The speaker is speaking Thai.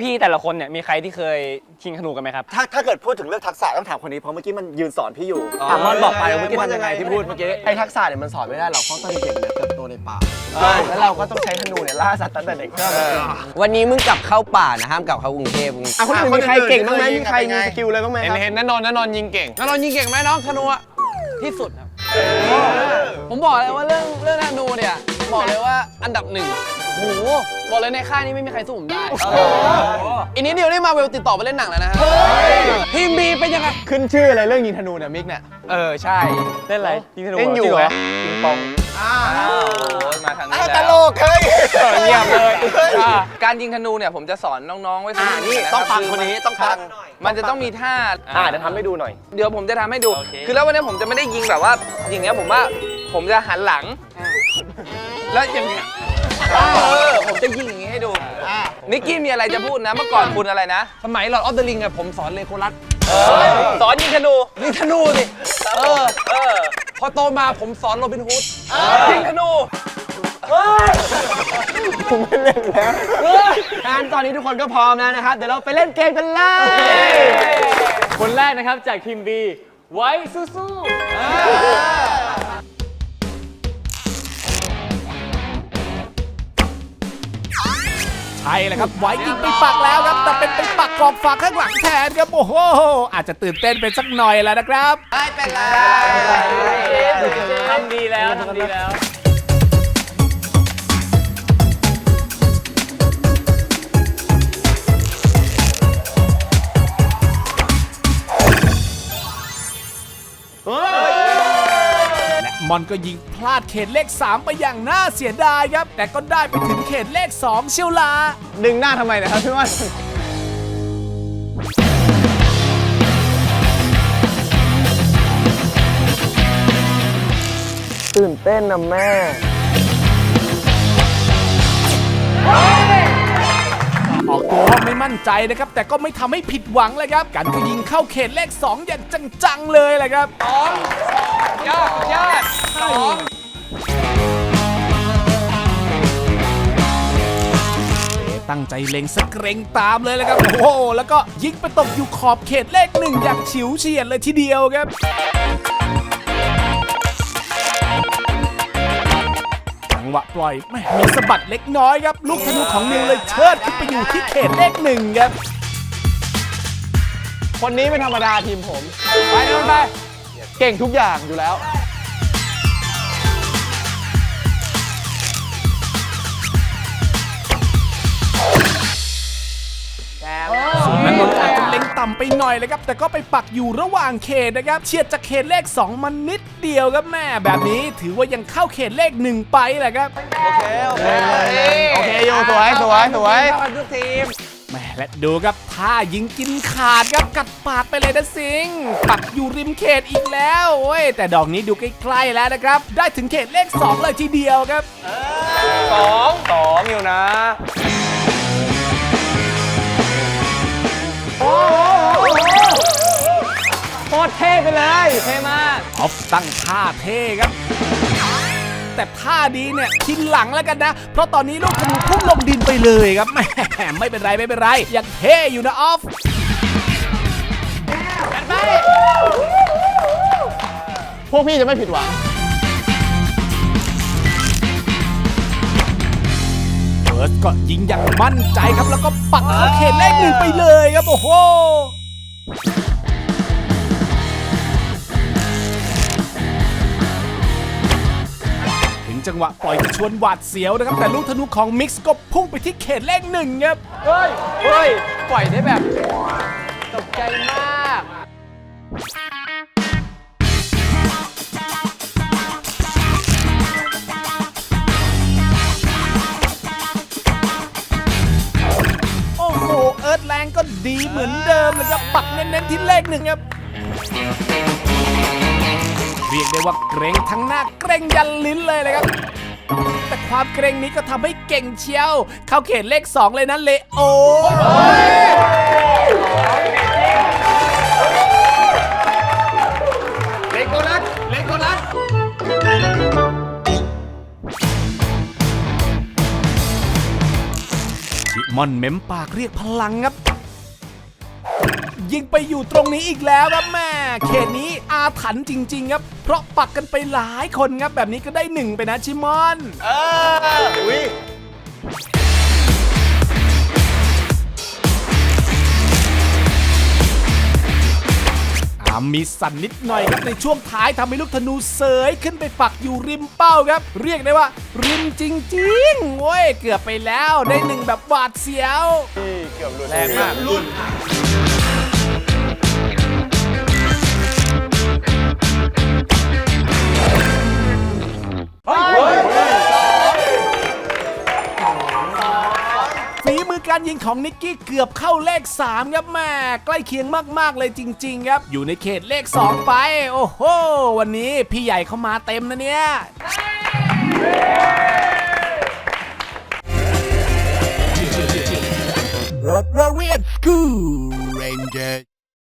พี่ๆแต่ละคนเนี่ยมีใครที่เคยยิงธนูกันไหมครับ ถ้าถ้าเกิดพูดถึงเรื่องทักษะต้องถามคนนี้เพราะเมื่อกี้มันยืนสอนพี่อยู่อะมอนบอกไปเมื่อกี้ทำยังไงที่พูดเมื่อกี้ ไอ้ทักษะเนี่ยมันสอนไม่ได้หรอกเพราะตอนเด็กเนี่ยเติบโตในป่าแล้วเราก็ต้องใช้ธนูเนี่ยล่าสัตว์ตั้งแต่เด็กวันนี้มึงกลับเข้าป่านะห้ามกลับเข้ากรุงเทพมึงอะคนอื่นมีใครเก่งบ้างไหมมีใครมีสกิลอะไรบ้างไหมเห็คนรับ เห็นนันนนท์นันนนท์ยิงเก่งนันนนท์ยิงเก่งไหมน้องธนูอะที่สุดครับผมบอกเลยว่าเรื่องเรื่องธนูเนี่ยบอกเลยว่าอันดับหนึ่ง โอ้โหบอกเลยในค่ายนี้ไม่มีใครสู้ผมได้อีกนิดเดียวนี่มาเวลติดต่อไปเล่นหนังแล้วนะฮะทีมบีเป็นยังไงขึ้นชื่ออะไรเรื่องยิงธนูเนี่ยมิกเนี่ยเออใช่เล่นอะไรยิงธนูเล่นอยู่จริงเหรอปิงปองอ้าวโอ้ยมาทางนี้ตแล้วลกเฮ้ยเงียบเลยอ่าการยิงธนูเนี่ยผมจะสอนน้องๆไว้เสมอ่าอนี่ะรับต้องฟังอคนนี้ต้องฟังมันจะต้องมีท่าอ่าเดี๋ยวทำให้ดูหน่อย เดี๋ยวผมจะทำให้ดู คือแล้ววันนี้ผมจะไม่ได้ยิงแบบว่า อย่างเงี้ยผมว่าผมจะหันหลัง แล้วอย่างเงี้ย เออผมจะยิงอย่างงี้ให้ดูนิกกี้มีอะไรจะพูดนะ เมื่อก่อนคุณอะไรนะ สมัยหลอดออฟเดอะลิงอะผมสอนเลโคลัสสอนยิงธนูยิงธนูสิเออเออพอโตมาผมสอนโรบินฮูดยิงธนูผมไม่เล่นแล้วงานตอนนี้ทุกคนก็พร้อมแล้วนะครับ เดี๋ยวเราไปเล่นเกมกันเลย คนแรกนะครับจากทีม B ไว้สู้ๆ ใช่แล้วครับไว้ยิงไปปักแล้วครับ แต่เป็นไปปักกรอบฝากข้างหลังแทนครับโอ้โหอาจจะตื่นเต้นไปสักหน่อยแล้วนะครับ ไม่เป็นไร ทำดีแล้วทำดีแล้ว มอนก็ยิงพลาดเขตเลข 3 ไปอย่างน่าเสียดายครับ แต่ก็ได้ไปถึงเขตเลข 2 เชียวลา ดึงหน้าทำไมเนะครับพี่ว่าตื่นเต้นนะแม่ออกตัวว่าไม่มั่นใจนะครับ แต่ก็ไม่ทำให้ผิดหวังเลยครับการก็ยิงเข้าเขตเลข 2 อย่างจังๆเลยแหละครับยอดยอดสองตั้งใจเล็งสกเกรงตามเลยเลยครับ โอ้โห แล้วก็ยิงไปตกอยู่ขอบเขตเลขหนึ่งอย่างฉิวเฉียดเลยทีเดียวครับ หวะปล่อยแม่มีสะบัดเล็กน้อยครับลูกธนูของนิวเลยเชิดขึ้นไปอยู่ที่เขตเลขหนึ่งครับ คนนี้เป็นธรรมดาทีมผม ไปนู่นไป เก่งทุกอย่างอยู่แล้ว ต่ำไปหน่อยเลยครับ แต่ก็ไปปักอยู่ระหว่างเขตนะครับ เฉียดจากเขตเลข 2 มันนิดเดียวครับแม่แบบนี้ถือว่ายังเข้าเขตเลขหนึ่งไปแหละครับ โอเคโยสวยสวยสวยเข้ากันทุกทีมแม่และดูครับท่ายิงกินขาดครับกัดปากไปเลยนะสิงปักอยู่ริมเขตอีกแล้วโอ้ยแต่ดอกนี้ดูใกล้ๆแล้วนะครับ ได้ถึงเขตเลข 2 เลยทีเดียวครับสองสองอยู่นะโค ตรเท่ไปเลยเท่มากออฟตั้งท่าเท่ครับ แต่ท่าดีเนี่ยทีหลังแล้วกันนะ เพราะตอนนี้ลูกธนูพุ่งลงดินไปเลยครับแหมไม่เป็นไรไม่เป็นไร ยังเท่อยู่นะออฟพวกพี่จะไม่ผิดหวังเฟิร์สก็ยิงอย่างมั่นใจครับแล้วก็ปักเข้าเขตเลขหนึ่งไปเลยครับ โอ้โห จังหวะปล่อยชวนหวาดเสียวนะครับแต่ลูกธนูของมิกซ์ก็พุ่งไปที่เขตเลขหนึ่งครับ เฮ้ย เฮ้ย ปล่อยได้แบบ ตกใจมาก ดีเหมือนเดิมเลยครับปักเน้นๆที่เลขหนึ่งครับ เรียกได้ว่าเกรงทั้งหน้าเกรงยันลิ้นเลยเลยครับ แต่ความเกรงนี้ก็ทำให้เก่งเชียว เข้าเขตเลข 2 เลยนะเลโอเลโคลัสเลโคลัสชิม่อนเม้มปากเรียกพลังครับ ยิงไปอยู่ตรงนี้อีกแล้วครับแม่เขตนี้อาถรรพ์จริง ๆ ครับ เพราะปักกันไปหลายคนครับแบบนี้ก็ได้หนึ่งไปนะชิมอน เอออุ้ยอามีสั่นนิดหน่อยครับในช่วงท้ายทำให้ลูกธนูเสยขึ้นไปปักอยู่ริมเป้าครับ เรียกได้ว่า ริมจริงๆโว้ยเกือบไปแล้วได้หนึ่งแบบหวาดเสียวแรงมาก ฝีมือการยิงของนิกกี้เกือบเข้าเลข 3 ครับแม่ใกล้เคียงมาก ๆ เลยจริง ๆ ครับ อยู่ในเขตเลข 2 ไป โอ้โห วันนี้พี่ใหญ่เข้ามาเต็มนะเนี่ยรถระเวียนกูเรนเจอร์